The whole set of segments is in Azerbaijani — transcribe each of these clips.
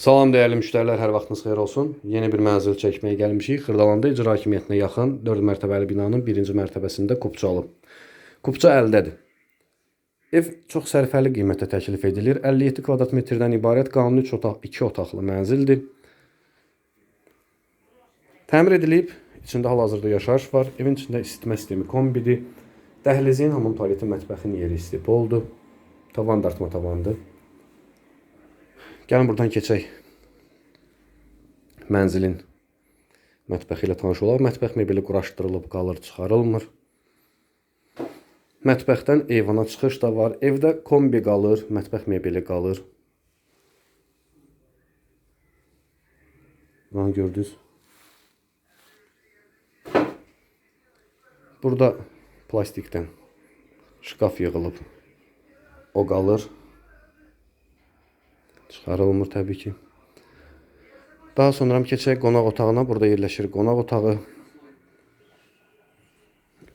Salam dəyərli müştərilər, hər vaxtınız xeyir olsun. Yeni bir mənzil çəkməyə gəlmişik. Xırdalanda icra hakimiyyətinə yaxın 4 mərtəbəli binanın 1-ci mərtəbəsində Kupçalı. Kupça əldədir. Ev çox sərfəli qiymətə təklif edilir. 57 kvadrat metrdən ibarət qanuni 3 otaq, 2 otaqlı mənzildir. Təmir edilib, içində hal-hazırda yaşayış var. Evin içində isitmə sistemi kombidir. Dəhlizin, hamam tualetin, mətbəxin yeri istip oldu. Tavan dartma tavandır. Gəlin buradan keçək. Mənzilin mətbəxi ilə tanış olaq. Mətbəx mebeli quraşdırılıb qalır, çıxarılmır. Mətbəxdən eyvana çıxış da var. Evdə kombi qalır, mətbəx mebeli qalır. Lan gördünüz. Burada plastikdən şkaf yığılıb. O qalır. Çıxarılmır təbii ki. Daha sonra keçək qonaq otağına. Burada yerləşir qonaq otağı.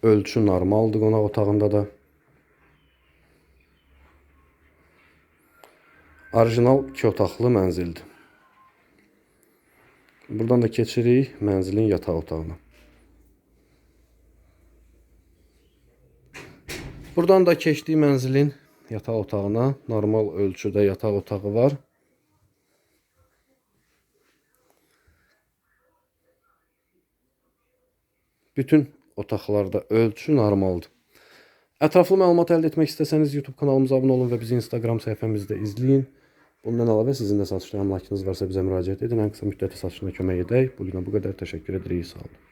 Ölçü normaldır qonaq otağında da. Orijinal 2 otaqlı mənzildir. Buradan da keçirik mənzilin yataq otağına. Buradan da keçdik mənzilin yataq otağına. Normal ölçüdə yataq otağı var. Bütün otaqlarda ölçü normaldır. Ətraflı məlumat əldə etmək istəsəniz YouTube kanalımıza abunə olun və bizi Instagram səhifəmizdə izləyin. Bundan əlavə sizin də satışda əmlakınız varsa bizə müraciət edin. Ən qısa müddətdə satışına kömək edək. Bu günə bu qədər təşəkkür edirik. Sağ olun.